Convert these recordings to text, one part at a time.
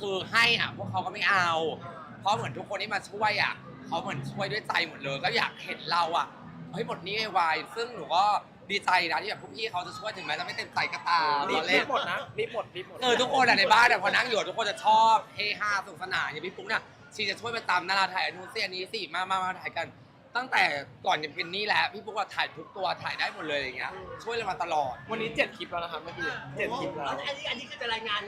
คือให้อะพวกเขาก็ไม่เอา เพราะเหมือนทุกคนที่มาช่วยอะเขาเหมือนช่วยด้วยใจหมดเลยก็อยากเห็นเราอะเฮ้ยหมดหนี้ไวๆซึ่งหนูก็ดีใจนะที่แบบพวกพี่เขาจะช่วยถึงแม้จะไม่เต็มใจก็ตามรีตบอนรีเล่บนหมดนะรีบหมดรีบหมดเออทุกคนอะในบ้านอะพอนั่งอยู่ทุกคนจะชอบเฮฮาสนุกสนานอย่างพี่ปุ๊กเนี่ยชีจะช่วยไปตามนาราถ่ายอนนุนเสียนี้สิมามามาถ่ายกัน ตั้งแต่ก่อนจะเป็นนี่แหละพี่ปุ๊กก็ถ่ายทุกตัวถ่ายได้หมดเลยอย่างเงี้ยช่วยเรามาตลอด วันนี้เจ็ดคลิปแล้วนะครับเมื่อกี้เจ็ดคลิปแล้ว อันนี้อันนี้คือจะรายงาน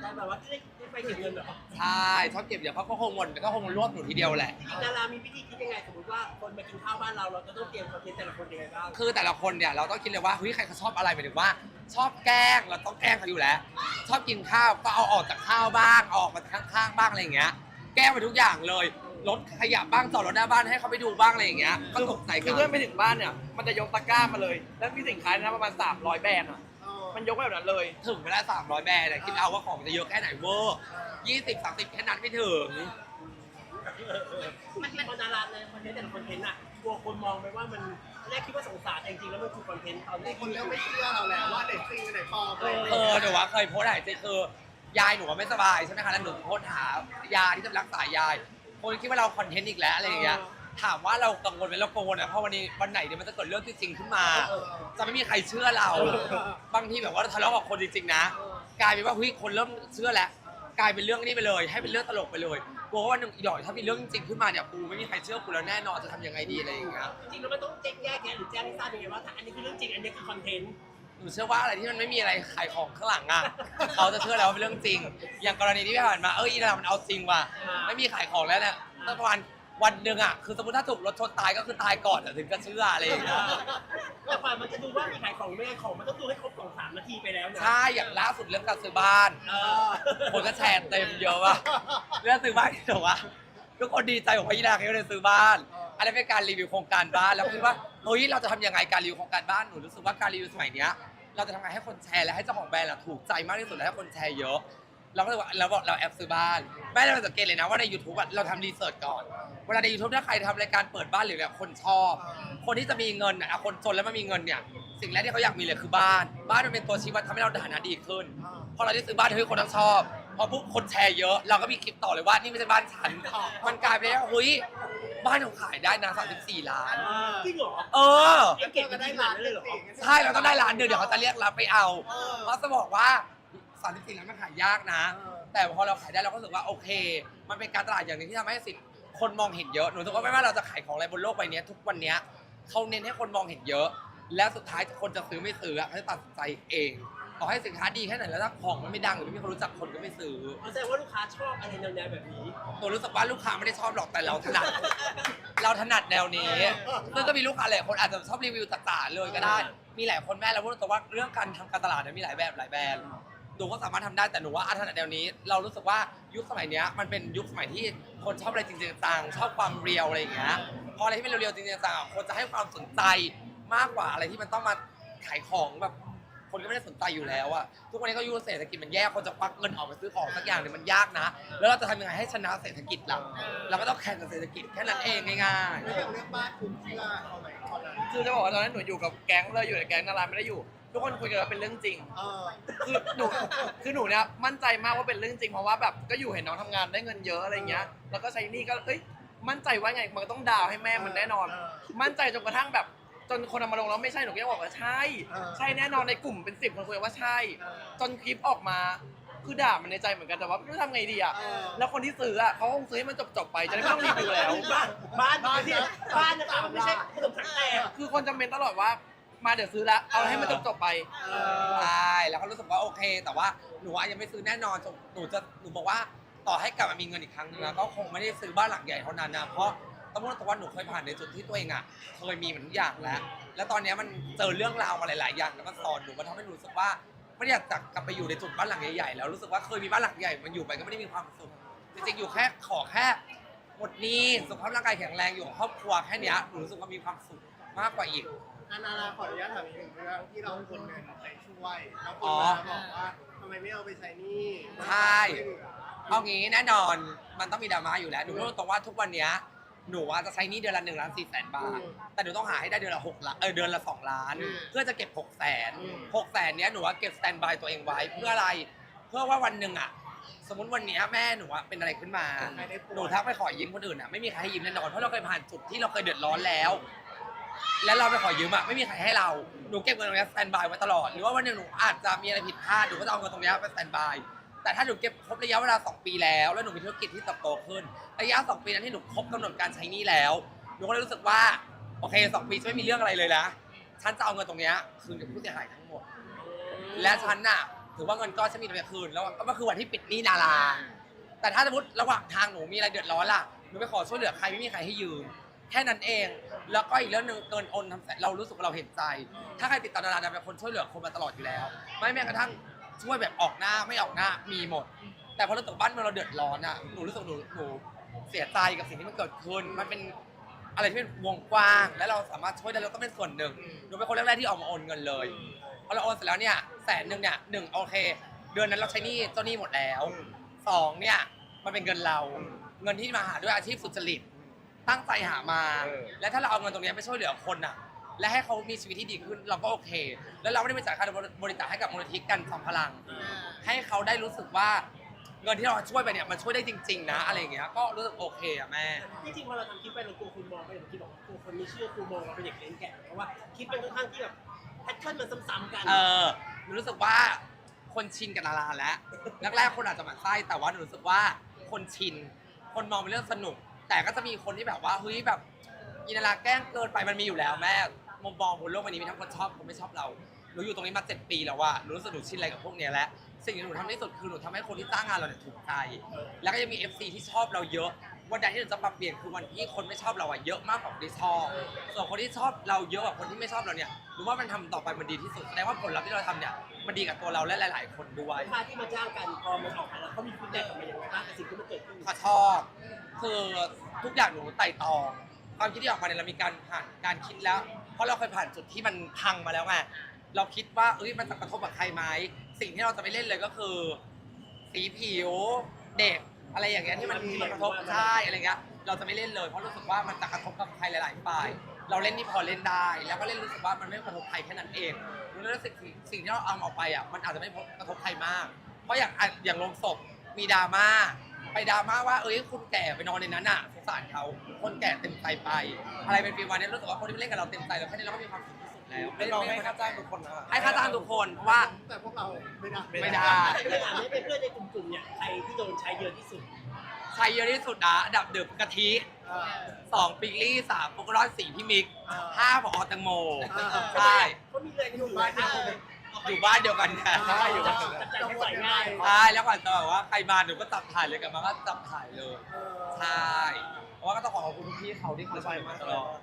แต่แบบว่าได้ได้ไปเก็บเงินเหรอใช่ชอบเก็บเดี๋ยวเขาก็คงวนก็คงรวบหนูทีเดียวแหละ จริงๆดารามีวิธีคิดยังไงสมมติว่าคนมากินข้าวบ้านเราเราจะต้องเตรียมคอนเทนต์แต่ละคนยังไงบ้างคือแต่ละคนเนี่ยเราต้องคิดเลยว่าเฮ้ยใครเขาชอบอะไรหมายถึงว่า ชอบแกล้งเราต้องแกล้งเขาอยู่แล้ว ชอบกินข้าวก็เอาออกจากข้าวบ้างเอาออกมาข้างๆบ้างอะไรอย่างเงี้ย แกล้งไปทุกอย่างเลยรถขยับบ้างจอดรถหน้าบ้านให้เขาไปดูบ้างอะไรอย่างเงี้ยก็ตกใจคืกัอนเพื่อนไปถึงบ้านเนี่ยมันจะยกตะกร้ามาเลย แล้วมีสินค้านะประมาณ300แบรนด์อะ มันยกไปแบบนั้นเลย ถึงเวลา300แบรนด์อะคิดเอาว่าของจะเยอะแค่ไหนเวอร์20 30แค่นั้นไม่ถึง มันมันดาราในคอนเทนต์แต่ละคอนเทนต์อะกลัวคนมองไปว่ามันแรกคิดว่าสงสารแต่จริงๆแล้วมันคือคอนเทนต์ตอนแรกคนเริ่มไม่เชื่อเราแล้วว่าไหนจริงไหนปลอมอะไรอย่างเอเงี้ยอหนูว่าเคยโพสต์หายใจคือยายหนูว่าไม่สบายใช่ไหมคะแล้วหนูโพสต์หายาที่จะรักษายายคนคิดว่าเราคอนเทนต์อีกแล้วอะไรอย่างเงี้ย ถามว่าเรากังวลไหมเรากังวลนะเพราะวันนี้วันไหนเดี๋ยวมันจะเกิดเรื่องที่จริงขึ้นมา จะไม่มีใครเชื่อเรา บางทีแบบว่าเราทะเลาะกับคนจริงๆนะ กลายเป็นว่าเฮ้ยคนเริ่มเชื่อแล้วกลายเป็นเรื่องนี้ไปเลย ให้เป็นเรื่องตลกไปเลยกลัวว่าวันหนึ่งอีดอยถ้ามีเรื่องจริงขึ้นมาเนี่ยกูไม่มีใครเชื่อกูแล้วแน่นอนจะทำยังไงดีอะไรอย่างเงี้ยจริงๆแล้วมันต้องแจ้งแยกแยะหรือแจ้งให้ทราบยังไงว่าถ้าอันนี้คือเรื่องจริงอันนี้คือคอนเทนต์หนูเชื่อว่าอะไรที่มันไม่มีอะไรขายของข้างหลังอะ เขาจะเชื่อแล้วว่าเป็นเรื่องจริง อย่างกรณีที่ผ่านมาเอออีนามันเอาจริงว่ะอ่าไม่มีขายของแล้วเนี่ยตั้งประมาณ วันหนึ่งอะคือสมมติถ้าถูกรถชนตายก็คือตายก่อนอะถึงจะเชื่ออะไรอย่างเงี้ยแต่ฝ่ายมันจะดูว่ามีขายของไม่ขายของมันต้องดูให้ครบสองสามนาทีไปแล้วนะใช่อย่างล่าสุดเรื่องการซื้อบ้าน เออคนก็แชร์เต็มเยอะว่ะเรื่องซื้อบ้านที่บอกว่าทุกคนดีใจบอกว่าอีนาเขาได้ซื้อบ้านอันนี้นเป็นการรีวิวโครงการบ้านแล้วคิดว่าเฮ้ยเราจะทำยังไงการรีวิวโครงการบ้านหนูรู้สึกว่าการรีวิวสมัยเนี้ยเราจะทำไงให้คนแชร์และให้เจ้าของแบรนด์อะถูกใจมากที่สุดและให้คนแชร์เยอะ เราก็เลยว่าเราบอกเราแอบซื้อบ้านแม่เราสังเกตเลยนะว่าใน YouTube อะเราทำรีเสิร์ชก่อน เวลาใน YouTube ถ้าใครทำรายการเปิดบ้านหรืออะไรคนชอบ คนที่จะมีเงินอะคนจนแล้วไม่มีเงินเนี่ยสิ่งแรกที่เขาอยากมีเลยคือบ้าน บ้านมันเป็นตัวชี้วัดทำให้เราฐานะดีขึ้นพอเราได้ซื้อบ้านเฮ้ยคนต้องชอบพอปุ๊บคนแชร์เยอะ เราก็มีคลิปต่อเลยว่านี่ไม่ใช่บ้านฉันมันกลายเป็นว่าเฮ้ยบ้านของขายได้นะ34ล้าน จริงเหรอเออไอ้เก็บกันได้หลานเลยเหรอ ใช่เราต้องได้ล้านเดียวเดี๋ยวเขาจะเรียกรับไปเอาเพราะจะบอกว่า 34ล้านมันขายยากนะ แต่พอเราขายได้เราก็รู้สึกว่าโอเค มันเป็นการตลาดอย่างหนึงที่ทำให้สิคนมองเห็นเยอะหนูรู้สึกว่าไม่ว่าเราจะขายของอะไรบนโลกใบนี้ทุกวันเนี้ยเขาเน้นให้คนมองเห็นเยอะ แล้วสุดท้ายคนจะซื้อไม่ซื้ออะเขาจะตัดสินใจเองต่อให้สินค้าดีแค่ไหนแล้วถ้าของมันไม่ดังหรือไม่มีคนรู้จักคนก็ไม่ซื้อแสดงว่าลูกค้าชอบอะไรแนวๆแบบนี้หนูรู้สึกว่าลูกค้าไม่ได้ชอบหรอกแต่เราถนัด เราถนัดแนวนี้ซึ่งก็มีลูกค้าหลายคนอาจจะชอบรีวิวต่างๆเลยก็ได้ มีหลายคนแม่เราพูดตรงๆว่าเรื่องการทำการตลาดเนี่ยมีหลายแบบหลายแบรนด์ หนูก็สามารถทำได้แต่หนูว่าอาถนัดแนวนี้ เรารู้สึกว่ายุคสมัยเนี้ยมันเป็นยุคสมัยที่คนชอบอะไรจริงๆจังๆชอบความเรียวอะไรอย่างเงี้ยพออะไรที่เป็นเรียวๆจริงๆจังๆอะคนจะให้ความสนใจมากกว่าอะไรที่มันต้องมาขายของแบบ คนก็ไม่ได้สนใจอยู่แล้วอะทุกวันนี้ก็ยุคเศรษฐกิจมันแย่คนจะควักเงินออกไปซื้อของสักอย่างเนี่ยมันยากนะ แล้วเราจะทำยังไงให้ชนะเศรษฐกิจล่ะเราก็ต้องแข่งกับเศรษฐกิจแค่นั้นเองง่ายแล้วอย่างเรื่องบ้านคุณเชื่อเอาไหมตอนนั้นคือจะบอกว่าตอนนั้นหนูอยู่กับแก๊งเลยอยู่ในแก๊งนาราไม่ได้อยู่ ทุกคนคุยกันว่าเป็นเรื่องจริง เออ คือหนูคือหนูเนี่ยมั่นใจมากว่าเป็นเรื่องจริงเพราะว่าแบบก็อยู่เห็นน้องทำงานได้เงินเยอะอะไรเงี้ย แล้วก็ใช้หนี่ก็เอ้ยมั่นใจว่าไงมันก็ต้องดาวให้แม่มันแน่นอนมั่นใจจนกระทั่งแบบ จนคนเอามาลงแล้วไม่ใช่หนูก็ยังบอกว่าใช่ใช่แน่นอนในกลุ่มเป็นสิบคนคุยว่าใช่จนคลิปออกมาคือด่ามันในใจเหมือนกันแต่ว่าไม่รู้ทำไงดีอะเออ แล้วคนที่ซื้ออะเขาคงซื้อให้มันจบๆไปจะได้ไม่ต้องรีวิวแล้ว บ้านบ้านบ้านที่บ้านนะครับมันไม่ใช่ขนมถังแตก คือคนจำเป็นตลอดว่า มาเดี๋ยวซื้อแล้วเอาให้มันจบๆไปๆใช่แล้วก็รู้สึกว่าโอเค แต่ว่าหนูว่ายังไม่ซื้อแน่นอนจนหนูจะหนูบอกว่าต่อให้กลับมามีเงินอีกครั้งนึงอะก็คงไม่ได้ซื้อบ้านหลังใหญ่เท่านั้นนะเพราะต้องพูดตรงว่าหนูเคยผ่านในจุดที่ตัวเองอะเคยมีมันทุกอย่างแล้ว แล้วตอนเนี้ยมันเจอเรื่องราวมาหลาย ๆ อย่างแล้วมันสอนหนูมันทำให้หนูรู้สึกว่าไม่ได้อยากจะกลับไปอยู่ในจุดบ้านหลังใหญ่ๆแล้วรู้สึกว่าเคยมีบ้านหลังใหญ่มันอยู่ไปก็ไม่ได้มีความสุขจริงๆอยู่แค่ขอแค่หมดหนี้สุขภาพร่างกายแข็งแรงอยู่กับครอบครัวแค่เนี้ยหนูรู้สึกว่ามีความสุขมากกว่าอีก อานาราขออนุญาตถามอีกหนึ่งเรื่องที่เราคนเงินไปช่วยแล้วคอ๋นอมาบอกว่าทำไมไม่เอาไปใช้หนี้ใช่ไม่เหลือเอางี้แน่นอนมันต้องมีดราม่าอยู่แล้วหนูพูดตรงว่าทุกวันเนี้ยหนูว่าจะใช้หนี้เดือนละหนึ่งล้านสี่แสนบาท แต่หนูต้องหาให้ได้เดือนละหกล้านเออเดือนละสองล้านเพื่อจะเก็บหกแสนหกแสนเนี้ยหนูว่าเก็บสแตนบายตัวเองไว้ เพื่ออะไรเพื่อว่าวันหนึ่งอะ สมมติวันเนี้ยแม่หนูอะเป็นอะไรขึ้นมาไม่ได้ป่วยหนูทักไปขอยืมคนอื่นอะไม่มีใครให้ยืมแน่นอนเพราะเราเคยผ่านจุดที่เราเคยเดือดร้อนแล้ว แล้วเราไปขอยืมอะไม่มีใครให้เราหนูเก็บเงินตรงนี้สแตนบายไว้ตลอด หรือว่าวันหนึงหนูอาจจะมีอะไรผิดพลาดหนูก็จะเอาเงินตรงนี้ไปสแตนบาย แต่ถ้าหนูเก็บครบระยะเวลา 2 ปีแล้ว แล้วหนูมีธุรกิจที่เติบโตขึ้น ระยะ 2 ปีนั้นที่หนูครบกำหนดการใช้หนี้แล้ว หนูก็เลยรู้สึกว่า โอเค 2 ปีจะไม่มีเรื่องอะไรเลยนะ ฉันจะเอาเงินตรงเนี้ยคืนกับผู้เสียหายทั้งหมด และฉันน่ะถือว่าเงินก้อนฉันมีตรงเนี้ยคืน แล้วก็คือวันที่ปิดหนี้นารา แต่ถ้าสมมติระหว่างทางหนูมีอะไรเดือดร้อนล่ะ หนูไปขอช่วยเหลือใครไม่มีใครให้ยืม แค่นั้นเอง แล้วก็อีกเรื่องหนึ่งเกินโอนทำแสนเรารู้สึกว่าเราเห็นใจ ถ้าใครติดต่อดาราจะเป็นคนช่วยเหลือคนมาตลอดอยู่แล้ว ไม่แม้กระทั่งช่วยแบบออกหน้าไม่ออกหน้ามีหมด แต่พอเราตกบ้านเมืองเราเดือดร้อนอะหนูรู้สึกหนูหนูเสียใจกับสิ่งที่มันเกิดขึ้นมันเป็นอะไรที่เป็นวงกว้าง และเราสามารถช่วยได้เราต้องเป็นส่วนหนึ่งหนูเป็นคนแรกๆที่ออกมาโอนเงินเลยพอเราโอนเสร็จแล้วเนี่ยแสนหนึ่งเนี่ยหนึ่งโอเค เดือนนั้นเราใช้หนี้เจ้าหนี้หมดแล้วสองเนี่ยมันเป็นเงินเรา เงินที่มาหาด้วยอาชีพสุจริต ตั้งใจหามาและถ้าเราเอาเงินตรงเนี้ยไปช่วยเหลือคนอะ และให้เขามีชีวิตที่ดีขึ้นเราก็โอเค แล้วเราไม่ได้ไปจ่ายค่าบริจาคให้กับมูลนิธิกันสองพลัง ให้เขาได้รู้สึกว่าเงินที่เราช่วยไปเนี่ยมันช่วยได้จริง ๆ นะ อะไรอย่างเงี้ยก็รู้สึกโอเคอะแม่ จริงๆพอเราทำคลิปไปเรากลัวคุณมองไปอย่างที่บอกว่ากลัวคนไม่เชื่อคุณมองเราเป็นเด็กเล่นแกะเพราะว่าคลิปเป็นค่อนข้างที่แบบแพทเทิร์นมันซ้ำๆกันเออหนูรู้สึกว่าคนชินกับดาราแล้วแรกๆคนอาจจะหมั่นไส้แต่ว่าหนูรู้สึกว่าคนชิน คนมองเป็นเรื่องสนุก แต่ก็จะมีคนที่แบบว่าเฮ้ยแบบอินาราแกล้งเกินไปมันมีอยู่แล้วแม่มุมมองบนโลกใบนี้มีทั้งคนชอบคนไม่ชอบเราหนูอยู่ตรงนี้มาเจ็ดปีแล้วว่าหนูรู้สึกหนูชินอะไรกับพวกเนี้ยแล้วสิ่งที่หนูทำที่สุดคือหนูทำให้คนที่จ้างงานเราเนี่ยถูกใจแล้วก็ยังมี FC ที่ชอบเราเยอะ วันใดที่หนูจะปรับเปลี่ยนคือวันที่คนไม่ชอบเราอะเยอะมากกว่าคนที่ชอบ ส่วนคนที่ชอบเราเยอะกว่าคนที่ไม่ชอบเราเนี่ยหนูว่ามันทำต่อไปมันดีที่สุดแสดงว่าผลลัพธ์ที่เราทำเนี่ยมันดีกับตัวเราและหลาย ๆ คนด้วย ลูกค้าที่มาจ้างกันพอมันออกมาแล้วเขามีฟีดแบ็กกลับมาอย่างไรบ้างกับสิ่งที่มันเกิดขึ้น เขาชอบคือทุกอย่างหนูไต่ตองความคิดที่ออกมาเนี่ยเรามีการผ่านการคิดแล้ว เพราะเราเคยผ่านจุดที่มันพังมาแล้วไงเราคิดว่าเอ้ยมันจะกระทบกับใครไหมสิ่งที่เราจะไปเล่นเลยก็คือ สีผิว เด็ก อะไรอย่างเงี้ยที่มันที่มันกระทบใช่อะไรเงี้ยเราจะไม่เล่นเลยเพราะรู้สึกว่ามันจะกระทบกับใครหลาย ๆ ฝ่าย เราเล่นนี่พอเล่นได้ แล้วก็เล่นรู้สึกว่ามันไม่กระทบใครแค่นั้นเองรู้สึกสิ่งสิ่งที่เราเอาออกไปอะมันอาจจะไม่กระทบใครมาก เพราะอย่างอะอย่างลงศพมีดราม่าไปดราม่าว่าเอ้ยคุณแก่ไปนอนในนั้นอะสงสารเขาคนแก่เต็มใจไป อะไรเป็นฟีลวันนี้รู้สึกว่าคนที่มาเล่นกับเราเต็มใจแล้วแค่นี้เราก็มีความสุขที่สุด แล้วไม่ลองให้ค่าจ้างทุกคนนะให้ค่าจ้างทุกคนเพราะว่าแต่พวกเราไม่ได้ไม่ได้ไม่ถามให้เป็นเพื่อนในกลุ่มๆเนี่ยใครที่โดนใช้เยอะที่สุดใช้เยอะที่สุดนะอันดับหนึ่งกะทิเออสองปิกลี่สามโปกรอนสี่พี่มิกอ่าห้าพอแตงโมอ่าใช่เขามีแรงอยู่บ้านเดียวกันอยู่บ้านเดียวกันเนี่ยใช่อยู่จับ้าบนจับใจไม่ใส่ง่ายใช่แล้วก่อนจะแบบว่าใครมาหนูก็จับถ่ายเลยกลับมาก็จับถ่ายเลยเออใช่เพราะว่าก็ต้องขอขอบคุณพี่เขาที่เขาช่วยมาตลอด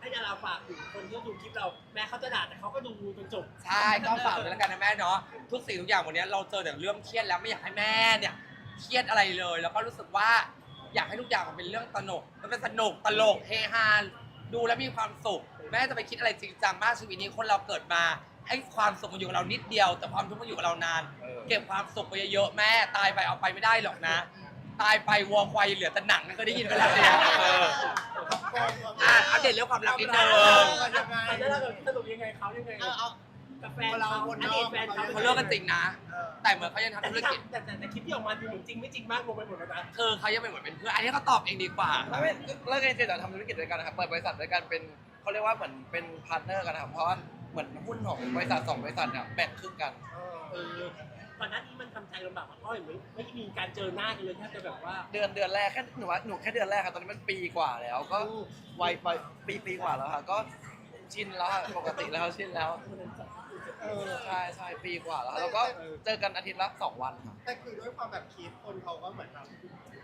ให้ดาราฝากถึงคนที่ดูคลิปเรา แม้เขาจะด่าแต่เขาก็ดูจนจบใช่ก็ฝากเลยแล้วกันนะแม่เนาะทุกสิ่งทุกอย่างวันนี้เราเจอแต่เรื่องเครียดแล้วไม่อยากให้แม่เนี่ยเครียดอะไรเลย แล้วก็รู้สึกว่าอยากให้ทุกอย่างมันเป็นเรื่องตลกมันเป็นสนุกตลกเฮฮาดูแล้วมีความสุข แม่จะไปคิดอะไรจริงจังมากชีวิตนี้คนเราเกิดมาให้ความสุขมันอยู่กับเรานิดเดียว แต่ความทุกข์มันอยู่กับเรานาน เก็บความสุขไปเยอะๆแม่ตายไปเอาไปไม่ได้หรอกนะ ตายไปวัวควายเหลือแต่หนังนั่นก็ได้ยินไปแล้วเนี่ยเอออะอัปเดตเรื่องความรักนิดนึงยังไงตอนนั้นเราแบบสรุปยังไงเขายังไงเอาเอากับแฟนเขาอดีตแฟนเขาเขาเลิกกันจริงนะเออแต่เหมือนเขายังทำแต่ธุรที่กิจทำแต่แต่แต่คลิปที่ออกมาดูเหมือนจริงไม่จริงมากงงไปหมดแล้วนะเธอเขายังเป็นเหมือนเป็นเพื่อนอันนี้เขาตอบเองดีกว่าไม่ไม่เลิกกันจริงๆแต่ทำธุรกิจด้วยกันนะครับเปิดบริษัทด้วยกันเป็นเขาเรียกว่าเหมือนเป็นพาร์ทเนอร์กันนะครับเพราะว่าเหมือนหุ้นของบริษัทสองบริษัทเนี่ยแบ่งครึ่งกัน เออตอนนั้นที่มันทำใจลำบากมากเพราะเห็นไหมไม่มีการเจอหน้ากันเลยแทบจะแบบว่า เดือนเดือนแรกแค่หนูว่าหนูแค่เดือนแรกครับตอนนี้มันปีกว่าแล้ว ก็วัยไปปีปีกว่าแล้วค่ะก็ชินแล้วค่ะปกติแล้วชินแล้วเออ ใช่ใช่ปีกว่าแล้วแล้วก็เจอกันอาทิตย์ละสองวันครับแต่คือด้วยความแบบคิดคนเขาก็เหมือนแบบ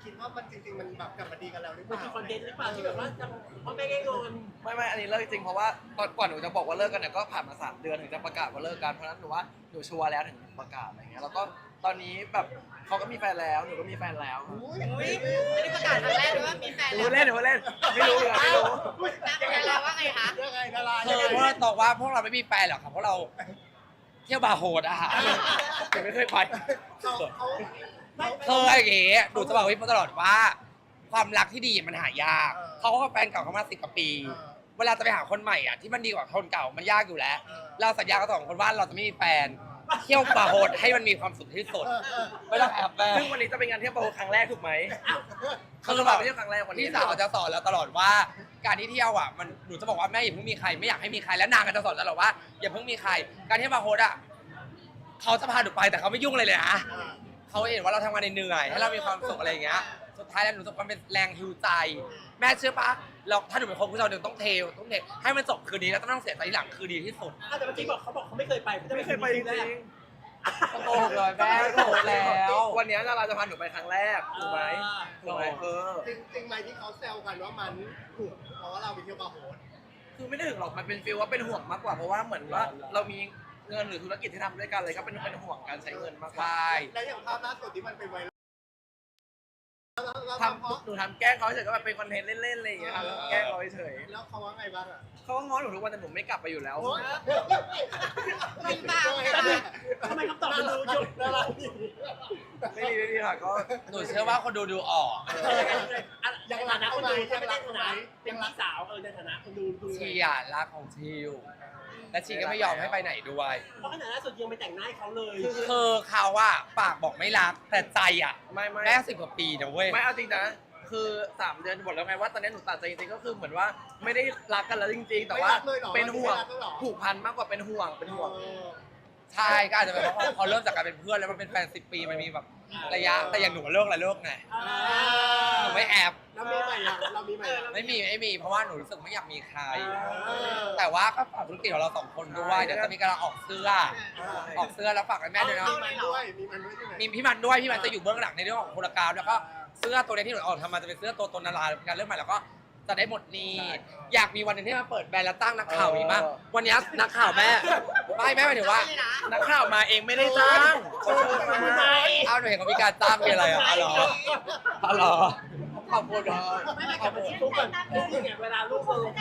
คิดว่ามันจริงๆมันแบบกลับมาดีกันแล้วหรือเปมันล่าคือคอนเทนต์หรือเปล่าที่แบบว่าจะพ่อแม่ง่ายโดนไม่ไม่อันนี้เลิกจริงเพราะว่าตอนก่อนหนูจะบอกว่าเลิกกันเนี่ยก็ผ่านมาสามเดือนถึงจะประกาศว่าเลิกกันเพราะฉะนั้นหนูว่าหนูชัวร์แล้วถึง ประกาศอะไรเงี้ยแล้วก็ตอนนี้แบบเขาก็มีแฟนแล้วหนูก็มีแฟนแล้วครับอุ้ยอุ๊ยไม่ได้ประกาศครั้งแรกเลยว่ามีแฟนหนูแล้วเล่นหนูเล่นไม่รู้เลยไม่รู้แล้วเป็นแล้วว่าไงคะยังไงดาราเธยังอไงเพราะเราตอบว่าพวกเราไม่มีแฟนหรอกครับเพราะเราเที่ยวบาร์โฮดอะค่ะหนูไม่เคยไปเขาเขาเธออย่างงี้หนูจะบอกพี่มาตลอดว่า ความรักที่ดีมันหายากเขาก็แฟนเก่าเขามาสิบกว่าปีเออเวลาจะไปหาคนใหม่อะที่มันดีกว่าคนเก่ามันยากอยู่แล้วเออเราสัญญากับสองคนว่าเราจะไม่มีแฟน เที่ยวบาร์โฮสให้มันมีความสุขที่สุดเออเออไม่ต้องแอบแฝงซึ่งวันนี้จะเป็นงานเที่ยวโปรครั้งแรกถูกไหมคือเราแบบไปเที่ยวครั้งแรกวันนี้พี่สาวจะสอนเราตลอดว่า การที่เที่ยวอะมันหนูจะบอกว่าแม่อย่าเพิ่งมีใครไม่อยากให้มีใครและนางก็จะสอนตลอดว่าอย่าเพิ่งมีใคร การเที่ยวบาร์โฮสอะเขาจะพาหนูไปแต่เขาไม่ยุ่งเลยเลยนะอ่าเขาเห็นว่าเราทำงานเหนื่อยให้เรามีความสุขอะไรอย่างเงี้ยสุดท้ายแล้วหนูรู้สึกว่ามันเป็นแรงฮิวใจ แม่เชื่อปะเราถ้าหนูเป็นคนผู้ชายหนึ่งต้องเทต้องเทให้มันจบคืนนี้แล้วต้องเสียใจทีหลังคือดีที่สุดอะแต่เมื่อกี้บอกเขาบอกเขาไม่เคยไปขาจะไม่เคยไปจริงแรกโกหกเลยแม่โกหกแล้วๆวันนี้นาราจะพาหนูไปครั้งแรกถูกไหมถูกไหมเออจริงจริงไหมที่เขาแซวกันว่ามันถูกเพราะว่าเราไปเที่ยวบาร์โฮสคือไม่ได้ถึงหรอกมันเป็นฟีลว่าเป็นห่วงมากกว่าเพราะว่าเหมือนว่าเรามีเงินหรือธุรกิจที่ทำด้วยกันเลยก็เป็นเป็นห่วงการใช้เงินมากกใชว่า่แล้วอย่างภาพล่าสุดที่มันเป็นไว รัลแล้วแล้วทเพราะำหนูทำแกล้งเขาเฉยก็แบบเป็นคอนเทนต์เล่นๆอะไรอย่างเงี้ยครับแกล้งเขาเฉยแล้วเขาว่าไงบ้างอะเขาก็ง้อหนูทุกวันแต่หนูไม่กลับไปอยู่แล้วโอ๊ยจริงเปล่าทำไมคำตอบมันดูหยุดน่ารักไม่มีไม่มีค่ะก็หนูเชื่อว่าคนดูดูออกยังฐานะคนดูถ้าไม่ได้ฐานะเป็นพี่สาวเออในฐานะคนดูดูไงชีอะรักของชิว และชีก็ไม่ยอมให้ไปไหนด้วย เพราะขนาดล่าสุดยังไปแต่งหน้าให้เขาเลยคือเขาว่าปากบอกไม่รักแต่ใจอะไม่ไม่แม่สิบกว่าปีนะเว้ย ไม่เอาจริงนะ คือสามเดือนบอกแล้วไงว่าตอนนี้หนูตัดใจจริงๆก็คือเหมือนว่าไม่ได้รักกันแล้วจริง ๆ แต่ว่าไม่รักเลยเหรอเป็นห่วงไม่รักแล้วเหรอ ผูกพันมากกว่าเป็นห่วงเป็นห่วงเออใช่ก็อาจจะเป็นเพราะว่าเขาเริ่มจากการเป็นเพื่อนแล้วมันเป็นแฟนสิบปีมันมีแบบ ระยะแต่อย่างหนูเลิกละเลิกไงอ่าหนูไม่แอบเรามีใหม่ยังเรามีใหม่ยังไม่มีไม่มีเพราะว่าหนูรู้สึกไม่อยากมีใครเออแต่ว่าก็ฝากธุรกิจของเราสองคนด้วยเดี๋ยวจะมีการออกเสื้อ ออกเสื้อแล้วฝากให้แม่ด้วยนะมีมันด้วยมีมันด้วยใช่ไหมมีพี่มันด้วยพี่มันจะอยู่เบื้องหลังในเรื่องของโครงการแล้วก็เสื้อตัวนี้ที่หนูออกทำมาจะเป็นเสื้อตัวตนนาราเป็นการเริ่มใหม่แล้วก็จะได้หมดหนี้ใช่อยากมีวันหนึ่งที่มาเปิดแบรนด์แล้วตั้งนักข่าวเออมีมากวันนี้นักข่าวแม่ ไม่แม่หมายถึงว่าเลยนะนักข่าวมาเองไม่ได้จ้างเขาเชิญมาอ้าวหนูเห็นเขามีการจ้างมีอะไรอะอ๋อเหรออ๋อเหรอขอบคุณครับไม่ไม่กลับมาที่ลูกก่อนลูกเนี่ยเวลาลูกเราพูด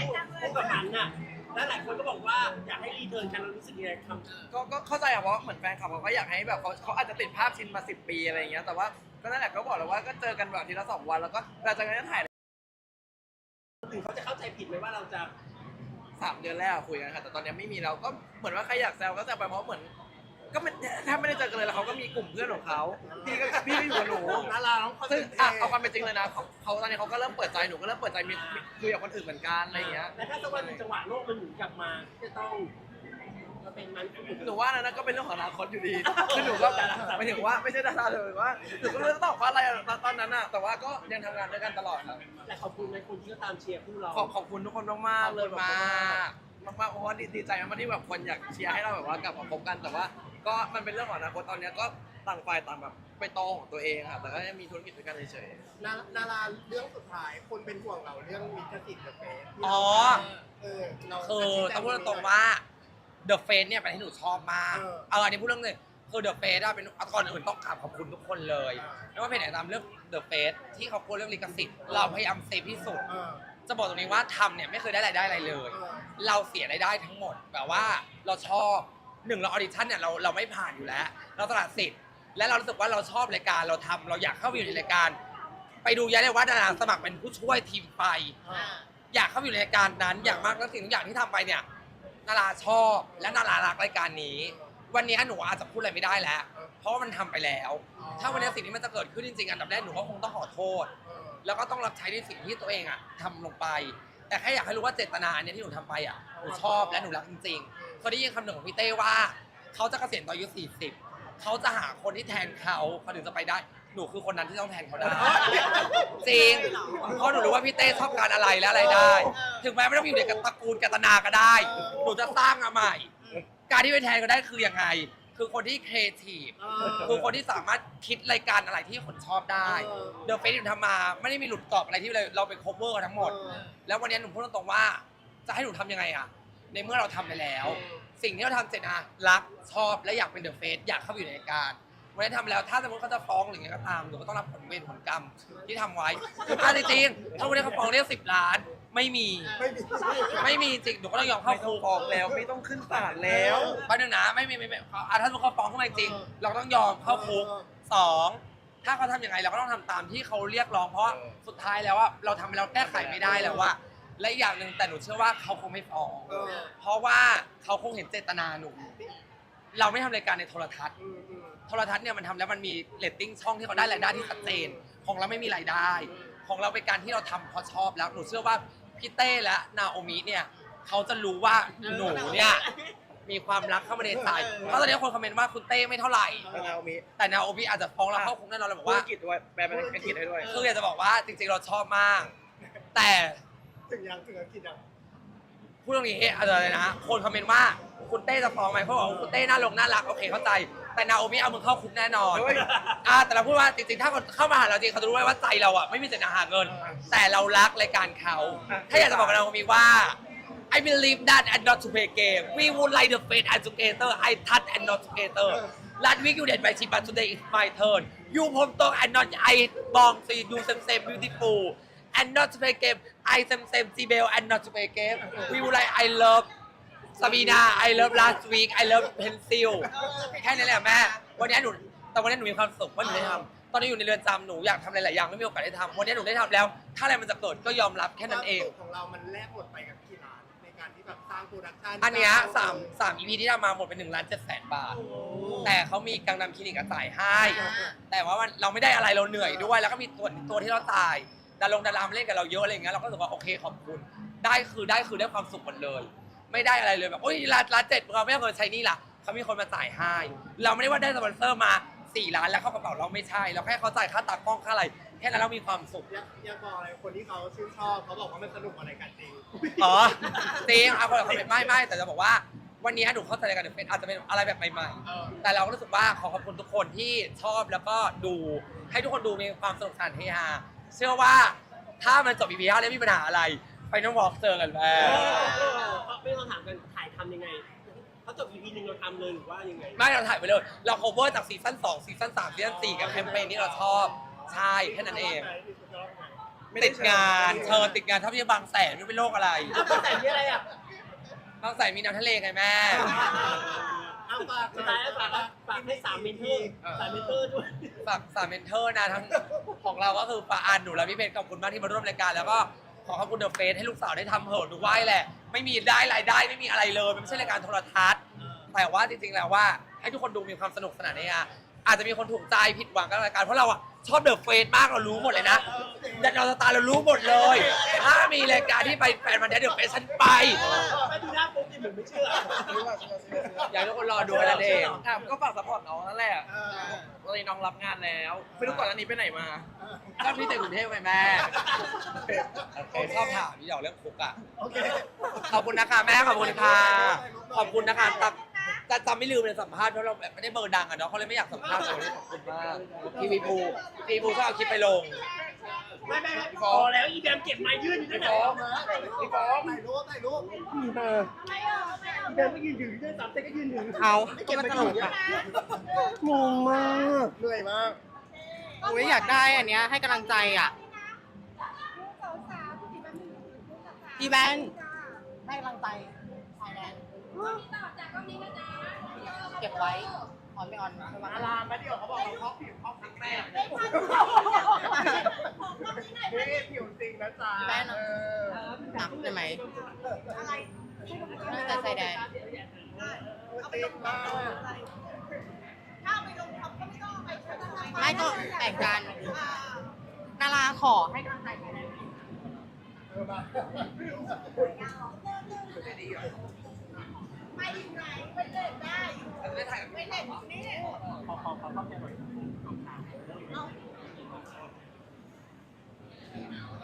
พูดกับมันน่ะแล้วหลายคนก็บอกว่าอยากให้รีเทิร์นกันเรารู้สึกยังไงคำก็ก็เข้าใจอะเพราะเหมือนแฟนคลับเขาก็อยากให้แบบเขาเขาอาจจะติดภาพชินมาสิบปีอะไรอย่างเงี้ยแต่ว่าก็นั่นแหละก็บอกแล้วว่าก็เจอกันแบบทีละสองวันแล้วก็หลังจากนั้นก็ถ่ายถึงเขาจะเข้าใจผิดไหมว่าเราจะ สามเดือนแรกอะคุยกันค่ะแต่ตอนนี้ไม่มีแล้วก็เหมือนว่าใครอยากแซวก็แซวไปเพราะเหมือน ก็ไม่แทบไม่ได้เจอกันเลยแล้วเขาก็มีกลุ่มเพื่อนของเขาพี่ก็พี่ก็อยู่กับหนูนาราน้องคอนซึ่งเทนอะต์เอาความเป็นจริงเลยนะเขาเขาตอนนี้เขาก็เริ่มเปิดใจหนูก็เริ่มเปิดใจมีมีคุยกับคนอื่นเหมือนกันอะไรอย่างเงี้ย และถ้าสักวันหนึ่งจังหวะโลกมันหมุนกลับมาจะต้อง มาเป็นมันก็อยู่หนูว่านะนั่นก็เป็นเรื่องของอนาคตอยู่ดีคือหนูก็หมายถึงว่าไม่ใช่ดาราเลยว่าหนูก็ไม่รู้จะตอบว่าอะไรอะตอนตอนนั้นอะแต่ว่าก็ยังทำงานด้วยกันตลอดครับ แต่ขอบคุณในคนที่ก็ตามเชียร์คู่เรา ขอบขอบคุณทุกคนมากๆเลยแบบมากมากมากๆเพราะว่าดีดีใจมากๆที่แบบคนอยากเชียร์ให้เราแบบว่ากลับมาพบกันแต่ว่า ก็มันเป็นเรื่องของอนาคตตอนเนี้ยก็ต่างฝ่ายต่างแบบไปโตของตัวเองค่ะแต่ก็ยังมีธุรกิจด้วยกันเฉยนานาราเรื่องสุดท้ายคนเป็นห่วงเราเรื่องมิตรสิทธิ์เดอะเฟสอ๋อเออเราคือต้องพูดตรงๆว่า The Face เนี่ยเป็นที่หนูชอบมากเออ เอออันนี้พูดเรื่องหนึงคือ The Face อะเป็นก่อนอื่นต้องกราบขอบคุณทุกคนเลยไม่ว่าเพจไหนตามเรื่อง The Face ที่เขาพูดเรื่องลิขสิทธิ์เราพยายามเซฟที่สุด เออจะบอกตรงนี้ว่าทำเนี่ยไม่เคยได้รายได้อะไรเลยเออเราเสียรายได้ทั้งหมดแบบว่าเราชอบหนึ่งเราออดิชั่นเนี่ยเราเราไม่ผ่านอยู่แล้ว เราตลาดสิทธิ์และเรารู้สึกว่าเราชอบรายการเราทำเราอยากเข้าไปอยู่ในรายการ ไปดูย้ายเลยว่าดาราสมัครเป็นผู้ช่วยทีมไฟอ่าอยากเข้าไปอยู่ในรายการนั้น อย่างมากแล้วสิ่งทุกอย่างที่ทำไปเนี่ย นาราชอบและนารารักรายการนี้ วันนี้หนูอาจจะพูดอะไรไม่ได้แล้ว เพราะว่ามันทำไปแล้ว ถ้าวันนี้สิ่งนี้มันจะเกิดขึ้นจริงๆอันดับแรกหนูก็คงต้องขอโทษ แล้วก็ต้องรับใช้ในสิ่งที่ตัวเองอะทำลงไป แต่แค่อยากให้รู้ว่าเจตนาอันเนี้ยที่หนูทำไปอะหนูชอบและหนูรักจริงๆเคยได้ยินคำหนึ่งของพี่เต้ว่า เขาจะเกษียณตอนอายุ40 เขาจะหาคนที่แทนเขาเขาถึงจะไปได้ หนูคือคนนั้นที่ต้องแทนเขาได้จริงเพราะหนูรู้ว่าพี่เต้ชอบการอะไรและอะไรได้ ถึงแม้ไม่ต้องอยู่ในตระกูลกัตนาก็ได้ หนูจะสร้างมาใหม่ การที่ไปแทนก็ได้คือยังไง คือคนที่ครีเอทีฟเออคือคนที่สามารถคิดรายการอะไรที่คนชอบได้เออเดอะเฟสที่หนูทำมาไม่ได้มีหลุดกรอบอะไรที่เราเราเป็น cover กันทั้งหมดเออแล้ววันนี้หนูพูดตรงๆว่า จะให้หนูทำยังไงอะในเมื่อเราทำไปแล้ว สิ่งที่เราทำเสร็จอะรักชอบและอยากเป็นเดอะเฟสอยากเข้าไปอยู่ในรายการ วันนี้ทำแล้ว ถ้าสมมติเขาจะฟ้องหรือไงก็ตามหนูก็ต้องรับผลเวรผลกรรมที่ทำไว้ถ้าจริงๆถ้าวันนี้เขาฟ้องเรียกสิบล้าน ไม่มี ไม่มีไม่มีจริงหนูก็ต้องยอมๆเข้าไม่ต้คุองกฟ้องแล้วไม่ต้องขึ้นศาลแล้ว แป๊บนึงนะไม่ไม่ไม่ไม่อะถ้าสมมติเขาฟ้องขึ้นมาจริง เราต้องยอมเข้าคุกเออสองถ้าเขาทำยังไงเราก็ต้องทำตามที่เขาเรียกร้องเพราะสุดท้ายแล้วว่าเราทำไปแล้วแก้ไขไม่ได้แล้วว่า และอีกอย่างหนึ่งแต่หนูเชื่อว่าเขาคงไม่ฟ้องเออเพราะว่าเขาคงเห็นเจตนาหนู เราไม่ทำรายการในโทรทัศน์ อืมอืม โทรทัศน์เนี่ยมันทำแล้วมันมีเรตติ้งช่องที่เขาได้รายได้ที่ชัดเจน ของเราไม่มีรายได้ ของเราเป็นการที่เราทำเพราะชอบแล้วหนูเชื่อว่าพี่เต้และนาโอมิเนี่ยเขาจะรู้ว่าหนูเนี่ยมีความรักเข้ามาในใจเพราะตอนนี้คนคอมเมนต์ว่าคุณเต้ไม่เท่าไหร่ แล้วนาโอมิแต่นาโอมิอาจจะฟ้องเราเข้าคุกแน่นอนเราบอกพูดว่าอังกฤษด้วยแปลเป็นอังกฤษให้ด้วย คืออยากจะบอกว่าจริงๆเราชอบมาก แต่ถึงยังถึงอังกฤษยังพูดตรงนี้อาจจะเลยนะ คนคอมเมนต์ว่าคุณเต้จะฟ้องไหมเพราะบอกว่าคุณเต้น่าลงน่ารักโอเคเข้าใจ แต่นาโอมิเอามึงเข้าคุกแน่นอนเฮ้ยอ่าแต่เราพูดว่าจริงๆ ถ้าคนเข้ามาหาเราจริงเขาจะรู้ไว้ว่าใจเราอะไม่มีเจตนาหาเงิน แต่เรารักรายการเขา ถ้าอยากจะบอกกับนาโอมิว่า I believe that and not to play game we would like the faith and together I touch and not together last week you did my team but today is my turn you ผมตรง and not I บอง see you same same beautiful and not to play game I same same G-Bell and not to play game we would like I love ซาบีนา I love last week I love pencil แค่นี้แหละแม่ วันนี้หนู แต่วันนี้หนูมีความสุขว่าหนูได้ทำตอนนี้อยู่ในเรือนจำหนูอยากทำหลายๆอย่างไม่มีโอกาสได้ทำวันนี้หนูได้ทำแล้ว ถ้าอะไรมันจะเกิดก็ยอมรับแค่นั้นเอง วามสุขของเรามันแลกหมดไปกับกี่ล้านในการที่แบบสร้างโปรดักชันอันเนี้ยสามสาม EP ที่ทำมาหมดเป็นหนึ่งล้านเจ็ดแสนบาท แต่เขามีกังนำคลินิกอะจ่ายให้ แต่ว่ามันเราไม่ได้อะไรเราเหนื่อยด้วย แล้วก็มีตัวตัวที่เราตายดารงดารามเล่นกับเราเยอะอะไรอย่างเงี้ยเราก็รู้สึกว่าโอเคขอบคุณ ได้คือได้คือได้ความสุขหมดเลย ไม่ได้อะไรเลยแบบโอ้ยร้านร้านเจ็ดเราไม่เอาเงินใช้หนี่ล่ะเขามีคนมาจ่ายให้เราไม่ได้ว่าได้สปอนเซอร์มาสี่ล้านแล้วเข้ากระเป๋าเราไม่ใช่เราแค่เขาจ่ายค่าตากล้องค่าอะไรแค่นั้นเรามีความสุข อยากอยากบอกอะไรคนที่เขาชื่นชอบเขาบอกว่ามันสนุกกว่ารายการจริงอ๋อจริงเอาคนละคนเป็นไม่ไม่แต่จะบอกว่า วันนี้หนูเข้าใจรายการเดอะเฟสอาจจะเป็นอะไรแบบใหม่เออๆแต่เราก็รู้สึกว่าขอขอบคุณทุกคนที่ชอบแล้วก็ดู ให้ทุกคนดูมีความสนุกสนานเฮฮาเชื่อว่าถ้ามันจบ EP 5แล้วไม่มีปัญหาอะไร ไปน้องวอล์กเจอกันแล้เอว อ ไม่ต้องถามกันถ่ายทำยังไงเขาจบ EP หนึ่งเราทำเลยหรือว่ายังไงไม่เราถ่ายไปเลยเรา cover จากซีซั่น2ซีซั่น3ซีซั่น4กับแคมเปญที่เราชอบ ใช่แค่นั้นเอง ติดงานเธอติดงานเท่าที่บางแสนไม่เป็นโรคอะไร อ้าวแต่นี่อะไรอะบางแสนมีน้ำทะเลไงแม่เอาฝากสุดท้ายแล้วฝากฝากให้สามเมนเทอร์สามเมนเทอร์ด้วย ฝากสามเมนเทอร์นะทั้งของเราก็คือปาอันหนูและพี่เพชรขอบคุณมากที่มาร่วมรายการแล้วก็ ขอขอบคุณเดอะเฟสให้ลูกสาวได้ทำเหอะหนูไหว้แหละ ไม่มีได้รายได้ไม่มีอะไรเลยมันไม่ใช่รายการโทรทัศน์ แต่ว่าจริงๆแล้วว่า ให้ทุกคนดูมีความสนุกสนานเนี่ยอาจจะมีคนถูกใจผิดหวังกับรายการเพราะเราอะชอบเดอะเฟสมากเรารู้หมดเลยนะดันดาวสตาร์เรารู้หมดเลย ถ้ามีรายการที่ไปแฟนมันเดอะเฟสฉันไปไม่ดูหน้าปุ๊บดิเหมือนไม่เชื่อ อยากให้ทุกคนรอดูกันนั่นเองอะก็ฝากสปอร์ตน้องนั่นแหละเออ ตอนนี้น้องรับงานแล้วไม่รู้ก่อนอันนี้ไปไหนมาก็พี่แต่กรุงเทพไปแม่โอเค ชอบถามพี่หยอกเรื่องคุกอะโอเค ขอบคุณนะคะแม่ขอบคุณค่ะขอบคุณนะคะ แต่จะจำไม่ลืมเลยสัมภาษณ์เพราะเราแบบไม่ได้เบอร์ดังอะเนาะเขาเลยไม่อยากสัมภาษณ์เลยขอบคุณมากทีวีภูทีวีภูชอบเอาคลิปไปลง ไม่ไม่ไม่พอแล้วอีแบมเก็บไม้ยื่นอยู่นั่นแหละพี่ฟองถ่ายรูปถ่ายรูปอีแบมก็ยืนถือด้วยสามเต้ก็ยืนถือเอาก็มันตลกอะงงมากเหนื่อยมากโอ้ยอยากได้อันเนี้ยให้กำลังใจอะพี่แบนให้กำลังใจไทยแลนด์ เก็บไว้ออนไม่ออนไม่ว่าอาราแป๊บเดียวเขาบอกเราพอกผิวพอกสิงแม่นี่ผิวจริงนะจ๊ะแบนเออหนักใช่ไหมน่าจะใส่แดงจริงมากไม่ก็แบ่งกันนาราขอให้กำลังใจไทยแลนด์เออมา ไปอยู่ไหนไปเล่นได้ไปเล่นนี่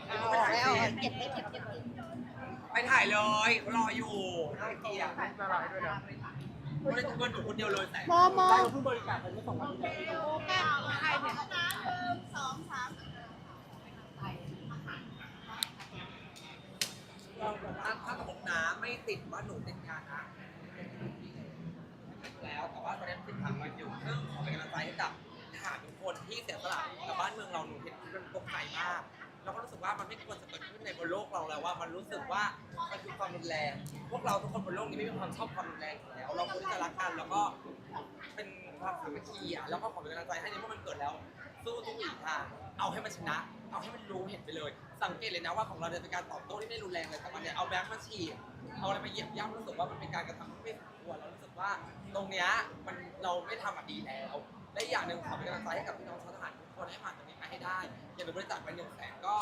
เอาแล้วเก็บไม่เก็บเก็บไปถ่ายเลยรออยู่น่าเกลียดไม่ได้ทุกคนหนูคนเดียวเลยแต่มอมอผู้บริการมันไม่ส่งมาที่ไหนโอเคใครเนี่ยน้ำหนึ่งสองสามถ้าถ้าสมมตินะไม่ติดว่าหนูติดงานนะแล้วแต่ว่าตอนนี้ติดทางวันองขอเป็นกำลังใจให้กับทหารทุกคนที่เสียสละกับบ้านเมืองเราหนูเห็นมันตกใจมาก แล้วก็รู้สึกว่ามันไม่ควรจะเกิดขึ้นในบนโลกเราแล้วว่ามันรู้สึกว่ามันคือความรุนแรง พวกเราทุกคนบนโลกนี้ไม่มีความชอบความรุนแรงอยู่แล้ว เราควรที่จะรักกันแล้วก็เป็นความสามัคคีอะแล้วก็ขอเป็นกำลังใจให้ในเมื่อมันเกิดแล้ว สู้ทุกวิถีทางเอาให้มันชนะ เอาให้มันรู้เห็นไปเลย สังเกตเลยนะว่าของเราเนี่ยเป็นการตอบโต้ที่ไม่รุนแรงเลยแต่วันเนี้ยเอาแบงค์มาฉีกเอาอะไรมาเหยียบย่ำรู้สึกว่ามันเป็นการกระทำที่ไม่ ควรแล้วรู้สึกว่าตรงเนี้ยมันเราไม่ทำอะดีแล้ว และอีกอย่างหนึ่งขอเป็นกำลังใจให้กับพี่น้องชาวทหารทุกคนให้ผ่านตรงนี้ไปให้ได้ อย่าลืมบริจาคไปหนึ่งแสนก็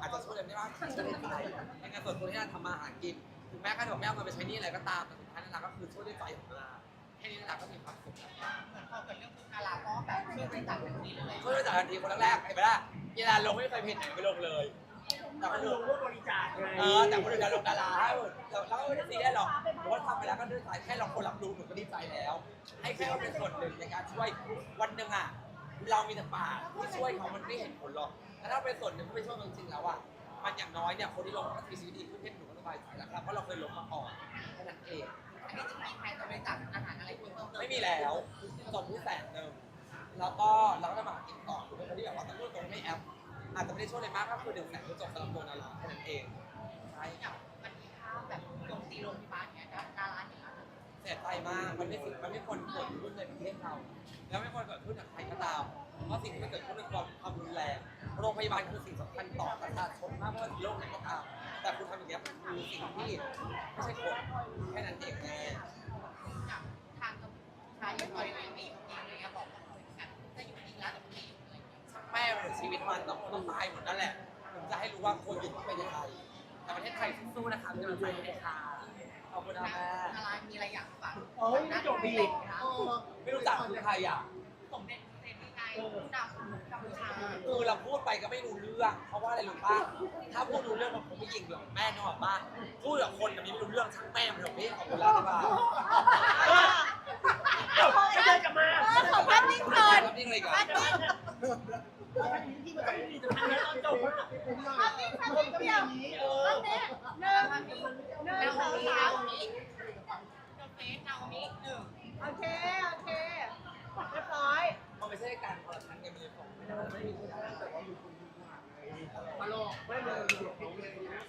อาจจะช่วยเดือนได้บ้างช่วยได้ใจในการส่วนตัวที่เราทำมาหากินถึงแม้กระทั่งไม่เอาเงินไปใช้หนี่อะไรก็ตามแต่สุดท้ายนั่นแหละก็คือช่วยด้วยใจของเราแค่นี้นั่นแหละก็มีความสุขแล้วเหมือนพอเกิดเรื่องปุ๊บดาราก็แบบช่วยบริจาคทันทีเลยช่วยด้วยจากทันทีคนแรกๆไอ้เบล่าเวลาลงไม่เคยเพจไหนไม่ลงเลย แต่คนลอื่นงรูปบริจาคไงเออแต่คนอื่นจะลงดาราแล้วก็ไม่ได้ซีได้หรอกผมว่าทำไปแล้วก็ด้วยใจแค่เราคนรับรู้หนูก็ดีใจแล้ว ให้แค่เราเป็นส่วนหนึ่งในการช่วยวันหนึ่งอะเรามีแต่ปากที่ช่วยเขามันไม่เห็นผลหรอกแต่ถ้าเป็นส่วนหนึ่งที่ไปช่วยมันจริงๆแล้วอะมันอย่างน้อยเนี่ยคนที่ลงก็มีชีวิตดีขึ้นเพื่อนหนูก็สบายใจแล้วครับเพราะเราเคยลงมาก่อนแค่นั้นเอง อันนี้จะมีใครจะบริจาคอาหารอะไรเพิ่มเติมไม่มีแล้วส่งที่แสนหนึ่งแล้วก็เราก็จะมาหากินต่อคือเป็นคนที่แบบว่าต้องรูดตรงไม่แอป อาจจะไม่ได้ช่วยอะไรมากก็คือหนึ่งแสนก็จบสำหรับตัวนาราแค่นั้นเองใช่อย่างมันมีภาพแบบโจมตีโรงพยาบาลเนี้ยดาราเนแล้วเสียใจมากมันไม่สิ่งมันไม่ควรเกิดขึ้นในประเทศเรา แล้วไม่ควรเกิดขึ้นกับใครก็ตาม เพราะสิ่งที่มันเกิดขึ้นเป็นความความรุนแรงโรงพยาบาลคือสิ่งสำคัญต่อประชาชนมากเพราะว่าโรคไหนก็ตาม แต่คุณทำอย่างนี้ยมันคือสิ่งที่ไม่ใช่คนแค่นั้นเองแน่อย่างทางกับชายยังต่อยไง ชีวิตมันต้องต้องตายหมดนั่นแหละผมจะให้รู้ว่าคนอยู่เป็นยังไงแต่ประเทศไทยสู้ๆนะคะเป็นกำลังใจให้ค่ะขอบคุณนะแม่ดารามีอะไรอยากฝากเอ้ยไม่จบดีนะไม่รู้จักคือใครอะสมเด็จพระเทพไทยผู้นำกัมพูชาคือเราพูดไปก็ไม่รู้เรื่อง เพราะว่าอะไรรู้ป่ะถ้าพูดรู้เรื่องมันคงไม่ยิงหรอกแม่นึกออกป่ะพูดกับคนแบบนี้ไม่รู้เรื่องช่างแม่มันเถอะพี่ขอบคุณแล้วนะป่ เฟสนาโอมิหนึ่งโอเค โอเคเรียบร้อยมันไม่ใช่การเปิดชั้นกันเลยของไม่ได้ไม่มีที่แต่ว่าอยู่คุณยู่หางเลยมาลงไม่เลยอยู่ของเลยนะ